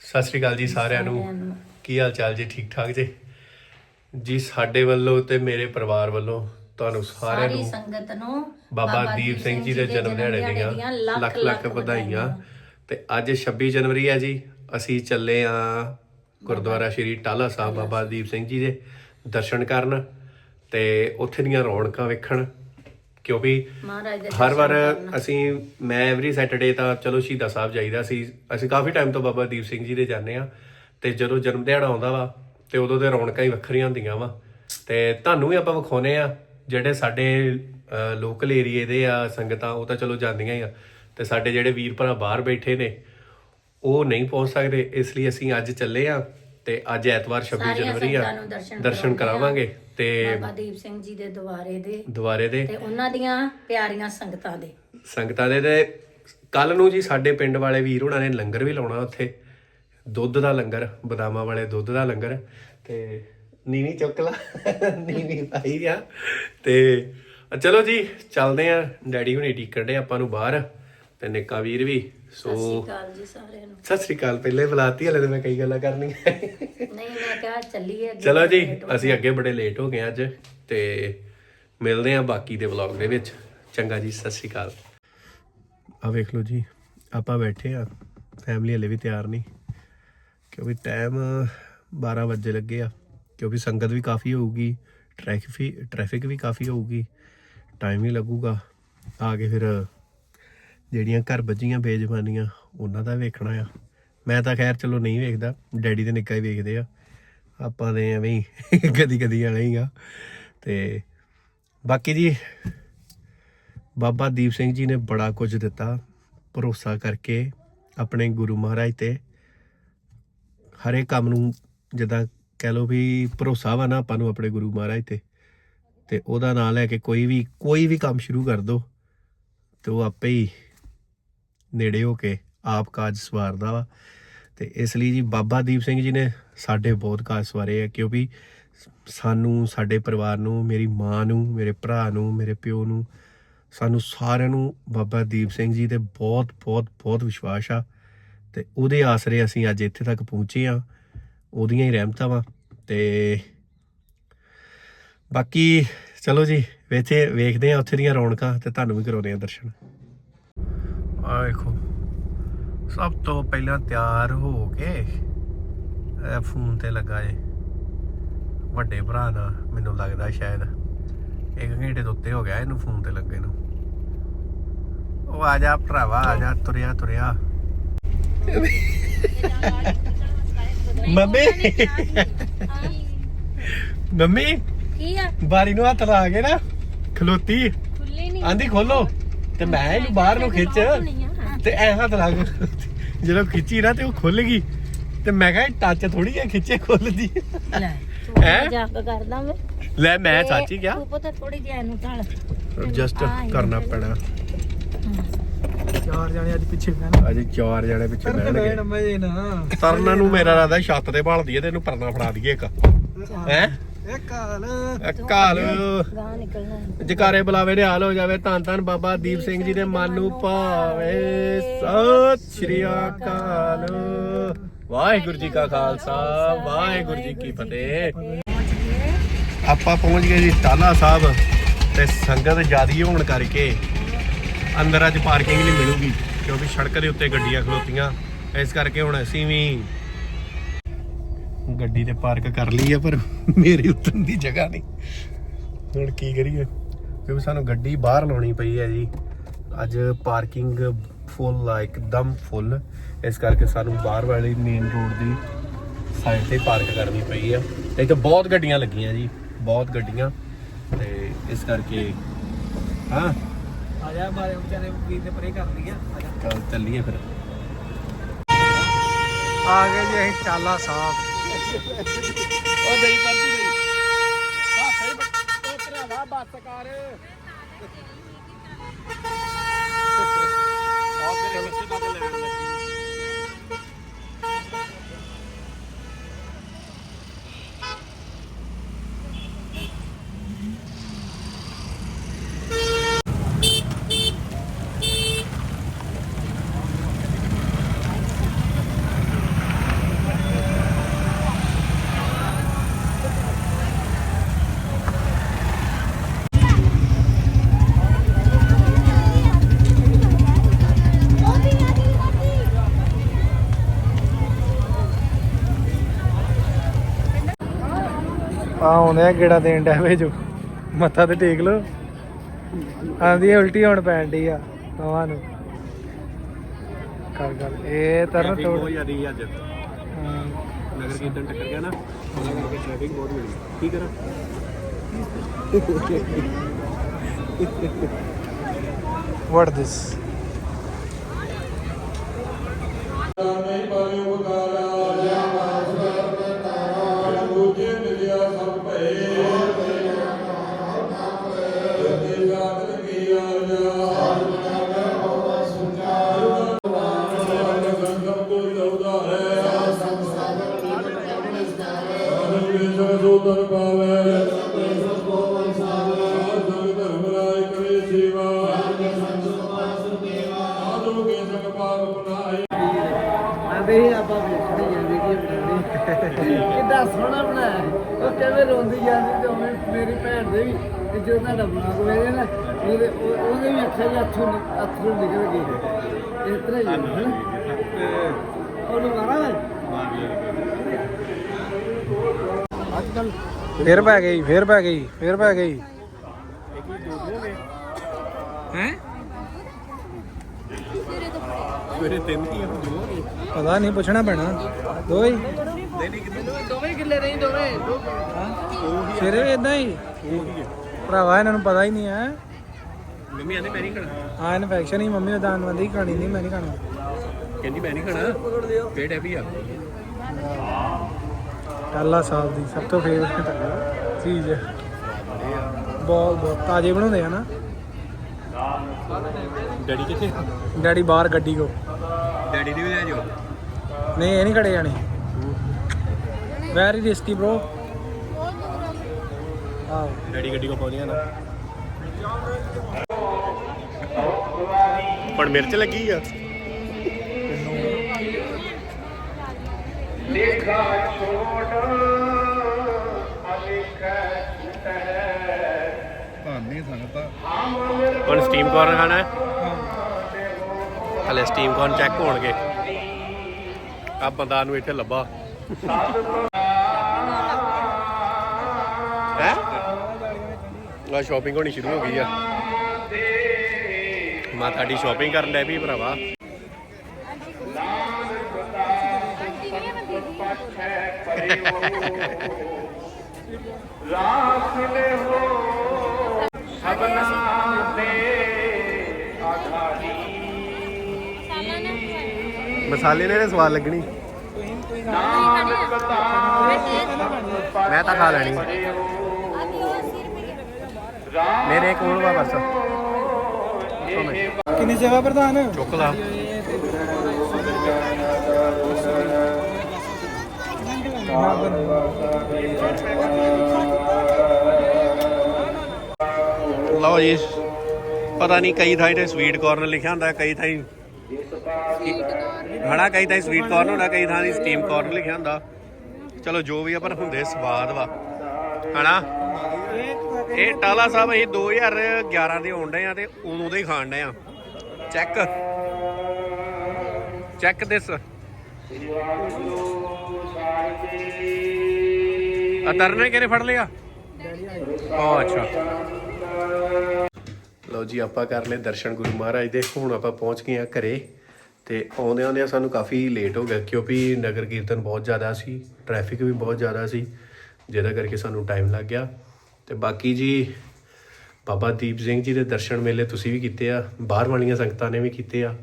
ਸਤਿ ਸ਼੍ਰੀ ਅਕਾਲ ਜੀ ਸਾਰਿਆਂ ਨੂੰ। ਕੀ ਹਾਲ ਚਾਲ ਜੀ? ਠੀਕ ਠਾਕ ਜੀ? ਜੀ ਸਾਡੇ ਵੱਲੋਂ ਤੇ ਮੇਰੇ ਪਰਿਵਾਰ ਵੱਲੋਂ ਤੁਹਾਨੂੰ ਸਾਰਿਆਂ ਸਾਰੀ ਨੂੰ ਸੰਗਤ ਨੂੰ ਬਾਬਾ ਦੀਪ ਸਿੰਘ ਜੀ ਦੇ ਜਨਮ ਦਿਹਾੜੇ ਦੀਆਂ ਲੱਖ ਲੱਖ ਵਧਾਈਆਂ। ਤੇ ਅੱਜ 26 ਜਨਵਰੀ ਹੈ ਜੀ। ਅਸੀਂ ਚੱਲੇ ਆ ਗੁਰਦੁਆਰਾ ਸ਼੍ਰੀ ਟਾਲਾ ਸਾਹਿਬ ਬਾਬਾ ਦੀਪ ਸਿੰਘ ਜੀ ਦੇ ਦਰਸ਼ਨ ਕਰਨ ਤੇ ਉੱਥੇ ਦੀਆਂ ਰੌਣਕਾਂ ਵੇਖਣ। ਕਿਉਂਕਿ ਮਹਾਰਾਜ ਦੇ ਹਰ ਵਾਰ ਅਸੀਂ ਮੈਂ ਐਵਰੀ ਸੈਟਰਡੇ ਤਾਂ ਚਲੋ ਸ਼ਹੀਦਾਂ ਸਾਹਿਬ ਜਾਈਦਾ ਸੀ। ਅਸੀਂ ਕਾਫੀ ਟਾਈਮ ਤੋਂ ਬਾਬਾ ਦੀਪ ਸਿੰਘ ਜੀ ਦੇ ਜਾਂਦੇ ਆ ਤੇ ਜਦੋਂ ਜਨਮ ਦਿਹਾੜਾ ਆਉਂਦਾ ਵਾ ਤੇ ਉਦੋਂ ਦੇ ਰੌਣਕਾਂ ਹੀ ਵੱਖਰੀਆਂ ਹੁੰਦੀਆਂ ਵਾ। ਤੇ ਤੁਹਾਨੂੰ ਵੀ ਆਪਾਂ ਵਿਖਾਉਨੇ ਆ ਜਿਹੜੇ ਸਾਡੇ ਲੋਕਲ ਏਰੀਏ ਦੇ ਆ ਸੰਗਤਾਂ ਉਹ ਤਾਂ ਚਲੋ ਜਾਂਦੀਆਂ ਹੀ ਆ। ਤੇ ਸਾਡੇ ਜਿਹੜੇ ਵੀਰ ਭਰਾ ਬਾਹਰ ਬੈਠੇ ਨੇ ਉਹ ਨਹੀਂ ਪਹੁੰਚ ਸਕਦੇ ਇਸ ਲਈ ਅਸੀਂ ਅੱਜ ਚੱਲੇ ਆ ਤੇ ਅੱਜ ਐਤਵਾਰ 26 ਸਾਰੀਆਂ ਜਨਵਰੀ ਆ। ਦਰਸ਼ਨ ਕਰਾਵਾਂਗੇ। ਤੇ ਬਾਬਾ ਦੀਪ ਸਿੰਘ ਜੀ ਦੇ ਦੁਆਰੇ ਦੇ ਦੁਆਰੇ ਦੇ ਤੇ ਉਹਨਾਂ ਦੀਆਂ ਪਿਆਰੀਆਂ ਸੰਗਤਾਂ ਦੇ। ਸੰਗਤਾਂ ਦੇ ਤੇ ਕੱਲ ਨੂੰ ਜੀ ਸਾਡੇ ਪਿੰਡ ਵਾਲੇ ਵੀਰ ਉਹਨਾਂ ਨੇ ਲੰਗਰ ਵੀ ਲਾਉਣਾ ਉੱਥੇ। ਦੁੱਧ ਦਾ ਲੰਗਰ ਬਦਾਮਾਂ ਵਾਲੇ ਦੁੱਧ ਦਾ ਲੰਗਰ ਤੇ ਨੀਵੀਂ ਚੁੱਕ ਲਾ ਨੀਵੀਂ ਪਾਈ ਆ। ਤੇ ਚਲੋ ਜੀ ਚੱਲਦੇ ਆ। ਡੈਡੀ ਹੁਣੀ ਟੀਕਣ ਦੇ ਆਪਾਂ ਨੂੰ ਬਾਹਰ ਤੇ ਨਿੱਕਾ ਵੀਰ ਵੀ ਸਤਿ ਸ਼੍ਰੀ ਅਕਾਲ ਜੀ ਸਾਰਿਆਂ ਨੂੰ। ਸਤਿ ਸ੍ਰੀ ਅਕਾਲ ਪਹਿਲੇ ਬੁਲਾਤੀ ਹਲੇ ਤੇ ਮੈਂ ਕਈ ਗੱਲਾਂ ਕਰਨੀਆਂ। ਨਹੀਂ ਮੈਂ ਕਿਹਾ ਚੱਲੀਏ ਅੱਗੇ ਚਲੋ ਜੀ ਅਸੀਂ ਅੱਗੇ ਬੜੇ ਲੇਟ ਹੋ ਗਏ ਅੱਜ ਤੇ ਮਿਲਦੇ ਆ ਬਾਕੀ ਦੇ ਵਲੌਗ ਦੇ ਵਿੱਚ। ਚੰਗਾ ਜੀ ਸਤਿ ਸ਼੍ਰੀ ਅਕਾਲ। ਆ ਵੇਖ ਲਓ ਜੀ ਆਪਾਂ ਬੈਠੇ ਆ ਫੈਮਿਲੀ ਹਲੇ ਵੀ ਤਿਆਰ ਨਹੀਂ ਕਿਉਂਕਿ ਟਾਈਮ 12 ਵਜੇ ਲੱਗੇ ਆ ਕਿਉਂਕਿ ਸੰਗਤ ਵੀ ਕਾਫੀ ਹੋਊਗੀ ਟ੍ਰੈਫਿਕ ਟ੍ਰੈਫਿਕ ਵੀ ਕਾਫੀ ਹੋਊਗੀ ਟਾਈਮ ਵੀ ਲੱਗੂਗਾ। ਆ ਕੇ ਫਿਰ ਜਿਹੜੀਆਂ ਘਰ ਬੱਜੀਆਂ ਬੇਜ਼ਬਾਨੀਆਂ, ਉਹਨਾਂ ਦਾ ਵੇਖਣਾ ਆ। ਮੈਂ ਤਾਂ ਖੈਰ ਚਲੋ ਨਹੀਂ ਵੇਖਦਾ, ਡੈਡੀ ਤੇ ਨਿੱਕਾ ਹੀ ਵੇਖਦੇ ਆ। ਆਪਾਂ ਦੇ ਐਵੇਂ ਹੀ ਕਦੀ ਕਦੀ ਵਾਲੇ ਹੀ ਆ। ਤੇ ਬਾਕੀ ਜੀ, ਬਾਬਾ ਦੀਪ ਸਿੰਘ ਜੀ ਨੇ ਬੜਾ ਕੁਝ ਦਿੱਤਾ, ਭਰੋਸਾ ਕਰਕੇ ਆਪਣੇ ਗੁਰੂ ਮਹਾਰਾਜ ਤੇ। ਹਰੇ ਕੰਮ ਨੂੰ ਜਿੱਦਾਂ ਕਹਿ ਲਓ ਵੀ ਭਰੋਸਾ ਵਾ ਨਾ ਆਪਾਂ ਨੂੰ ਆਪਣੇ ਗੁਰੂ ਮਹਾਰਾਜ ਤੇ। ਤੇ ਉਹਦਾ ਨਾਂ ਲੈ ਕੇ ਕੋਈ ਵੀ ਕੋਈ ਵੀ ਕੰਮ ਸ਼ੁਰੂ ਕਰ ਦੋ, ਤੇ ਉਹ ਆਪੇ ਹੀ ਨੇੜੇ ਹੋ ਕੇ ਆਪ ਕਾਜ ਸਵਾਰਦਾ ਵਾ। ਤੇ ਇਸ ਲਈ ਜੀ ਬਾਬਾ ਦੀਪ ਸਿੰਘ ਜੀ ਨੇ ਸਾਡੇ ਬਹੁਤ ਕਾਜ ਸਵਾਰੇ ਆ, ਕਿਉਂਕਿ ਸਾਨੂੰ, ਸਾਡੇ ਪਰਿਵਾਰ ਨੂੰ, ਮੇਰੀ ਮਾਂ ਨੂੰ, ਮੇਰੇ ਭਰਾ ਨੂੰ, ਮੇਰੇ ਪਿਓ ਨੂੰ, ਸਾਨੂੰ ਸਾਰਿਆਂ ਨੂੰ ਬਾਬਾ ਦੀਪ ਸਿੰਘ ਜੀ ਤੇ ਬਹੁਤ ਬਹੁਤ ਬਹੁਤ ਵਿਸ਼ਵਾਸ ਆ। ਤੇ ਉਹਦੇ ਆਸਰੇ ਅਸੀਂ ਅੱਜ ਇੱਥੇ ਤੱਕ ਪਹੁੰਚੇ ਆ, ਉਹਦੀਆਂ ਹੀ ਰਹਿਮਤਾਂ ਵਾ। ਤੇ ਬਾਕੀ ਚਲੋ ਜੀ ਵੇਖੇ ਵੇਖਦੇ ਆ ਉੱਥੇ ਦੀਆਂ ਰੌਣਕਾਂ ਤੇ ਤੁਹਾਨੂੰ ਵੀ ਕਰਾਉਂਦੇ ਆ ਦਰਸ਼ਨ। ਆ ਵੇਖੋ ਸਭ ਤੋਂ ਪਹਿਲਾਂ ਤਿਆਰ ਹੋ ਕੇ ਇਹ ਫੋਨ ਤੇ ਲੱਗਾ ਏ। ਵੱਡੇ ਭਰਾ ਨਾਲ ਮੈਨੂੰ ਲੱਗਦਾ ਸ਼ਾਇਦ ਇੱਕ ਘੰਟੇ ਤੋਂ ਉੱਤੇ ਹੋ ਗਿਆ ਇਹਨੂੰ ਫੋਨ ਤੇ ਲੱਗੇ ਨੂੰ। ਉਹ ਆ ਜਾ ਭਰਾਵਾ ਆ ਜਾ ਤੁਰਿਆ ਤੁਰਿਆ। ਮੰਮੀ। ਮੰਮੀ ਕੀ ਆ? ਬਾਰੀ ਨੂੰ ਹੱਥ ਲਾ ਕੇ ਨਾ ਖਲੋਤੀ। ਖੁੱਲੀ ਨਹੀਂ ਆਂਦੀ ਖੋਲੋ। ਤੇ ਮੈਂ ਇਹਨੂੰ ਬਾਹਰ ਨੂੰ ਖਿੱਚ। ਤੇ ਐ ਹੱਥ ਲਾ ਕੇ ਜਦੋਂ ਖਿੱਚੀ ਨਾ ਤੇ ਉਹ ਖੁੱਲ ਗਈ। ਤੇ ਮੈਂ ਕਿਹਾ ਟੱਚ ਥੋੜੀ ਜਿਹਾ ਖਿੱਚੇ ਖੁੱਲਦੀ। ਲੈ ਹੈਂ? ਜਾ ਕੇ ਕਰਦਾ ਮੈਂ ਲੈ ਮੈਂ ਸੱਚ ਹੀ ਗਿਆ ਤੂੰ ਪਤਾ ਥੋੜੀ ਜਿਹੀ ਇਹਨੂੰ ਢਾਲ। ਜਸਟ ਕਰਨਾ ਪੈਣਾ। ਚਾਰ ਜਾਣੇ ਅੱਜ ਪਿੱਛੇ ਬਹਿਣਾ। ਅਜੇ ਚਾਰ ਜਣੇ ਪਿੱਛੇ ਬਹਿਣਗੇ। ਬਹਿਣ ਮਜੇ ਨਾ ਤਰਨ ਨੂੰ ਮੇਰਾ ਰਾਦਾ ਛੱਤ ਤੇ ਭਾਲਦੀ ਏ ਤੇ ਇਹਨੂੰ ਪਰਨਾ ਫੜਾ ਦਈਏ ਇੱਕ। ਹੈ? ਇਹ ਕਾਲ ਕਾਲ ਗਾਂ ਨਿਕਲਣਾ ਜਕਾਰੇ ਬੁਲਾਵੇ ਦੇ ਹਾਲ ਹੋ ਜਾਵੇ। ਧੰਨ ਧੰਨ ਬਾਬਾ ਦੀਪ ਸਿੰਘ ਜੀ ਦੇ ਮਨ ਨੂੰ ਭਾਵੇ। ਸਤਿ ਸ਼੍ਰੀ ਅਕਾਲ। ਵਾਹਿਗੁਰੂ ਜੀ ਕਾ ਖਾਲਸਾ ਵਾਹਿਗੁਰੂ ਜੀ ਕੀ ਫਤਿਹ। ਆਪਾਂ ਪਹੁੰਚ ਗਏ ਜੀ ਟਾਲਾ ਸਾਹਿਬ ਤੇ ਸੰਗਤ ਜ਼ਿਆਦੀ ਹੋਣ ਕਰਕੇ ਅੰਦਰ ਅੱਜ ਪਾਰਕਿੰਗ ਨਹੀਂ ਮਿਲੂਗੀ ਕਿਉਂਕਿ ਸੜਕ ਦੇ ਉੱਤੇ ਗੱਡੀਆਂ ਖਲੋਤੀਆਂ। ਇਸ ਕਰਕੇ ਹੁਣ ਅਸੀਂ ਵੀ ਗੱਡੀ ਤੇ ਪਾਰਕ ਕਰ ਲਈ ਆ ਪਰ ਮੇਰੇ ਉਤਰਨ ਦੀ ਜਗ੍ਹਾ ਨਹੀਂ। ਹੁਣ ਕੀ ਕਰੀਏ? ਕਿਉਂਕਿ ਸਾਨੂੰ ਗੱਡੀ ਬਾਹਰ ਲਾਉਣੀ ਪਈ ਹੈ ਜੀ। ਅੱਜ ਪਾਰਕਿੰਗ ਫੁੱਲ ਆ ਇੱਕਦਮ ਫੁੱਲ ਇਸ ਕਰਕੇ ਸਾਨੂੰ ਬਾਹਰ ਵਾਲੀ ਮੇਨ ਰੋਡ ਦੀ ਸਾਈਡ ਤੇ ਪਾਰਕ ਕਰਨੀ ਪਈ ਆ। ਤੇ ਇੱਥੇ ਬਹੁਤ ਗੱਡੀਆਂ ਲੱਗੀਆਂ ਜੀ ਬਹੁਤ ਗੱਡੀਆਂ। ਤੇ ਇਸ ਕਰਕੇ ਹਾਂ। ਆ ਜਾ ਮਾਰੇ ਵਿਚਾਰੇ ਵੀਰ ਨੇ ਪਰੇ ਕਰ ਲਿਆ ਆ। ਜਾ ਚੱਲ ਚੱਲੀਏ ਫਿਰ। ਆ ਗਏ ਜੀ ਅਸੀਂ ਟਾਲਾ ਸਾਹਿਬ। ਉਹ ਨਹੀਂ ਬੰਦੀ ਨਹੀਂ ਹਾਂ ਸਹੀ ਉਹ ਭਰਾਵਾ ਬੱਸ ਕਰ ਆਹ ਤੇਰੇ ਬੱਚੇ ਦਾ ਲੈਣ ਲੱਗੀ ਆਉਂਦੇ ਆ ਗੇੜਾ ਦੇਣ ਡੈ ਵੇ ਜੋ। ਮੱਥਾ ਤੇ ਟੇਕ ਲੋ ਆਂਦੀ ਉਲਟੀ ਹੋਣ ਪੈਣ ਡਈ ਆ ਦੋਵਾਂ ਨੂੰ। ਕਰ ਗੱਲ ਇਹ ਤਰਨ ਤੋੜ ਅੱਜ। ਨਗਰ ਕੀਰਤਨ ਟੱਕਰ ਗਿਆ ਨਾ ਉਹਦਾ ਕਰਕੇ ਟ੍ਰੈਫਿਕ ਬਹੁਤ ਮਿਲੀ। ਕੀ ਕਰਾਂ? What this? ਕਿਵੇਂ ਰੋਂਦੀ ਜਾਂਦੀ ਤੇ ਉਵੇਂ ਮੇਰੀ ਭੈਣ ਦੇ ਵੀ ਤੇ ਜੋ ਤੁਹਾਡਾ ਕੇ ਵੇਖੇ ਨਾ ਉਹਦੇ ਉਹ- ਉਹਦੇ ਵੀ ਅੱਖਾਂ 'ਚ ਅੱਥਰੂ ਅੱਥਰੂ ਨਿਕਲ ਗਏ ਇਸ ਤਰ੍ਹਾਂ ਹੀ ਹੈ ਨਾ ਉਹਨੂੰ ਮਾਰਾ ਅੱਜ ਕੱਲ ਫੇਰ ਪੈ ਗਈ ਫੇਰ ਪੈ ਗਈ ਫੇਰ ਪੈ ਗਈ। ਹੈ? ਪਤਾ ਨਹੀਂ ਪੁੱਛਣਾ ਪੈਣਾ। ਦੋ ਹੀ ਦੋਵੇਂ ਕਿੱਲੇ ਨਹੀਂ ਦੋਵੇਂ। ਫਿਰ ਵੀ ਇਦਾਂ ਹੀ? ਭਰਾਵਾ ਇਹਨਾਂ ਨੂੰ ਪਤਾ ਹੀ ਨਹੀਂ ਹੈ। ਮੰਮੀ ਆਂਦੇ ਮੈਂ ਨਹੀਂ ਖਾਣਾ। ਆ ਇਨਫੈਕਸ਼ਨ ਹੀ ਮੰਮੀ ਨੂੰ ਦਾਨਵੰਦੀ ਖਾਣੀ ਨਹੀਂ ਮੈਂ ਨਹੀਂ ਖਾਣਾ। ਕਹਿੰਦੀ ਮੈਂ ਨਹੀਂ ਖਾਣਾ। ਪੇਟ ਹੈਵੀ ਆ। ਟਾਲਾ ਸਾਹਿਬ ਦੀ ਸਭ ਤੋਂ ਫੇਵਰਟ ਚੀਜ਼ ਹੈ। ਬਹੁਤ ਬਹੁਤ। ਤਾਜ਼ੇ ਬਣਾਉਂਦੇ ਆ ਨਾ। ਡੈਡੀ ਕਿੱਥੇ ਡੈਡੀ ਬਾਹਰ ਗੱਡੀ ਕੋ। ਡੈਡੀ ਦੀ ਵੀ ਲੈ ਜਾਓ। ਨਹੀਂ ਇਹ ਨਹੀਂ ਖੜੇ ਜਾਣੇ। ਵੈਰੀ ਰਿਸਕੀ ਬ్రో ਆਹ ਡੈਡੀ ਗੱਡੀ ਕੋ ਪਹੁੰਚਿਆ ਨਾ। ਹੁਣ ਮਿਰਚ ਲੱਗੀ ਆ। ਹੁਣ ਸਟੀਮ ਕਾਰਨ ਖਾਣਾ ਹੈ। ਹਲੇ ਸਟੀਮ ਕਾਰਨ ਚੈੱਕ ਹੋਣਗੇ। ਆ ਬੰਦਾ ਨੂੰ ਇੱਥੇ ਲੱਭਾ। ਆ ਸ਼ਾਪਿੰਗ ਹੋਣੀ ਸ਼ੁਰੂ ਹੋ ਗਈ ਆ। ਮੈਂ ਤੁਹਾਡੀ ਸ਼ਾਪਿੰਗ ਕਰਨ ਡੈ ਵੀ ਭਰਾਵਾ। ਮਸਾਲੇ ਨੇ ਸਵਾਦ ਲੱਗਣੀ। ਮੈਂ ਤਾਂ ਖਾ ਲੈਣੀ। ਮੇਰੇ ਕੋਲ ਵਾ ਬਸ। ਕਿੰਨੀ ਸੇਵਾ ਪ੍ਰਧਾਨ? ਚੁੱਕ ਲਾ। ਲਓ ਜੀ ਪਤਾ ਨਹੀਂ ਕਈ ਥਾਈਂ ਤੇ ਸਵੀਟ ਕਾਰਨ ਲਿਖਿਆ ਹੁੰਦਾ ਕਈ ਥਾਈਂ ਹਣਾ ਕਈ ਥਾਈਂ ਸਵੀਟ ਕਾਰਨ ਹੁੰਦਾ ਕਈ ਥਾਂ ਦੀ ਸਟੀਮ ਕਾਰਨ ਲਿਖਿਆ ਹੁੰਦਾ। ਚਲੋ ਜੋ ਵੀ ਆ ਪਰ ਹੁੰਦੇ ਸਵਾਦ ਵਾ। ਹਣਾ ਇਹ ਟਾਲਾ ਸਾਹਿਬ, ਅਸੀਂ 2011 ਦੇ ਆਉਣ ਡਏ ਆ ਤੇ ਉਦੋਂ ਦੇ ਹੀ ਖਾਣ ਡਏ ਆ। ਚੈੱਕ। Check this. ਆ ਤਰਨੇ ਕਿਹਨੇ ਫੜ ਲਿਆ ਉਹ ਅੱਛਾ। ਲਓ ਜੀ, ਆਪਾਂ ਕਰ ਲਏ ਦਰਸ਼ਨ ਗੁਰੂ ਮਹਾਰਾਜ ਦੇ। ਹੁਣ ਆਪਾਂ ਪਹੁੰਚ ਗਏ ਆ ਘਰੇ ਤੇ ਆਉਂਦੇ ਆਉਂਦੇ ਸਾਨੂੰ ਕਾਫੀ ਲੇਟ ਹੋ ਗਿਆ, ਕਿਉਂਕਿ ਨਗਰ ਕੀਰਤਨ ਬਹੁਤ ਜ਼ਿਆਦਾ ਸੀ ਟ੍ਰੈਫਿਕ ਵੀ ਬਹੁਤ ਜ਼ਿਆਦਾ ਸੀ, ਜਿਹਦਾ ਕਰਕੇ ਸਾਨੂੰ ਟਾਈਮ ਲੱਗ ਗਿਆ। ਤੇ ਬਾਕੀ ਜੀ, ਬਾਬਾ ਦੀਪ ਸਿੰਘ ਜੀ ਦੇ ਦਰਸ਼ਨ ਮੇਲੇ ਤੁਸੀਂ ਵੀ ਕੀਤੇ ਆ, ਬਾਹਰ ਵਾਲੀਆਂ ਸੰਗਤਾਂ ਨੇ ਵੀ ਕੀਤੇ ਆ।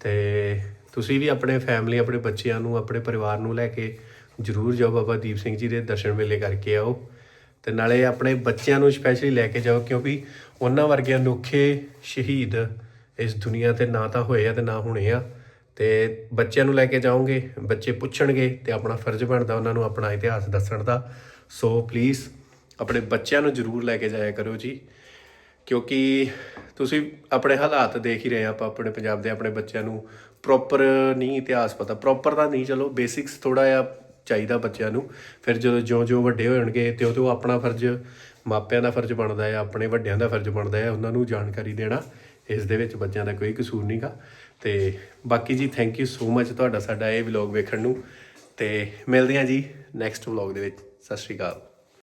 ਤੇ ਤੁਸੀਂ ਵੀ ਆਪਣੇ ਫੈਮਿਲੀ ਆਪਣੇ ਬੱਚਿਆਂ ਨੂੰ, ਆਪਣੇ ਪਰਿਵਾਰ ਨੂੰ ਲੈ ਕੇ ਜਰੂਰ ਜਾਓ ਬਾਬਾ ਦੀਪ ਸਿੰਘ ਜੀ ਦੇ ਦਰਸ਼ਨ ਮੇਲੇ ਕਰਕੇ ਆਓ। ਤੇ ਨਾਲੇ ਆਪਣੇ ਬੱਚਿਆਂ ਨੂੰ ਸਪੈਸ਼ਲੀ ਲੈ ਕੇ ਜਾਓ, ਕਿਉਂਕਿ ਉਹਨਾਂ ਵਰਗੇ ਅਨੋਖੇ ਸ਼ਹੀਦ ਇਸ ਦੁਨੀਆ ਤੇ ਨਾ ਤਾਂ ਹੋਏ ਆ ਤੇ ਨਾ ਹੋਣੇ ਆ। ਤੇ ਬੱਚਿਆਂ ਨੂੰ ਲੈ ਕੇ ਜਾਓਗੇ, ਬੱਚੇ ਪੁੱਛਣਗੇ ਤੇ ਆਪਣਾ ਫਰਜ਼ ਬਣਦਾ ਉਹਨਾਂ ਨੂੰ ਆਪਣਾ ਇਤਿਹਾਸ ਦੱਸਣ ਦਾ। ਸੋ ਪਲੀਜ਼ ਆਪਣੇ ਬੱਚਿਆਂ ਨੂੰ ਜਰੂਰ ਲੈ ਕੇ ਜਾਇਆ ਕਰੋ ਜੀ, ਕਿਉਂਕਿ ਤੁਸੀਂ ਆਪਣੇ ਹਾਲਾਤ ਦੇਖ ਹੀ ਰਹੇ ਆ ਆਪਾਂ ਆਪਣੇ ਪੰਜਾਬ ਦੇ ਆਪਣੇ ਬੱਚਿਆਂ ਨੂੰ ਪ੍ਰੋਪਰ ਨਹੀਂ ਇਤਿਹਾਸ ਪਤਾ ਪ੍ਰੋਪਰ ਤਾਂ ਨਹੀਂ ਚਲੋ ਬੇਸਿਕਸ ਥੋੜਾ ਜਿਹਾ ਚਾਹੀਦਾ ਬੱਚਿਆਂ ਨੂੰ, ਫਿਰ ਜਦੋਂ ਜਿਉਂ-ਜਿਉਂ ਵੱਡੇ ਹੋਣਗੇ ਤੇ ਉਦੋਂ ਆਪਣਾ ਫਰਜ਼, ਮਾਪਿਆਂ ਦਾ ਫਰਜ਼ ਬਣਦਾ ਹੈ, ਆਪਣੇ ਵੱਡਿਆਂ ਦਾ ਫਰਜ਼ ਬਣਦਾ ਹੈ, ਉਹਨਾਂ ਨੂੰ ਜਾਣਕਾਰੀ ਦੇਣਾ, ਇਸ ਦੇ ਵਿੱਚ ਬੱਚਿਆਂ ਦਾ ਕੋਈ ਕਸੂਰ ਨਹੀਂਗਾ ਤੇ ਬਾਕੀ ਜੀ ਥੈਂਕ ਯੂ ਸੋ ਮਚ ਤੁਹਾਡਾ ਸਾਡਾ ਇਹ ਵਲੌਗ ਵੇਖਣ ਨੂੰ, ਤੇ ਮਿਲਦੇ ਹਾਂ ਜੀ ਨੈਕਸਟ ਵਲੌਗ ਦੇ ਵਿੱਚ, ਸਤਿ ਸ਼੍ਰੀ ਅਕਾਲ।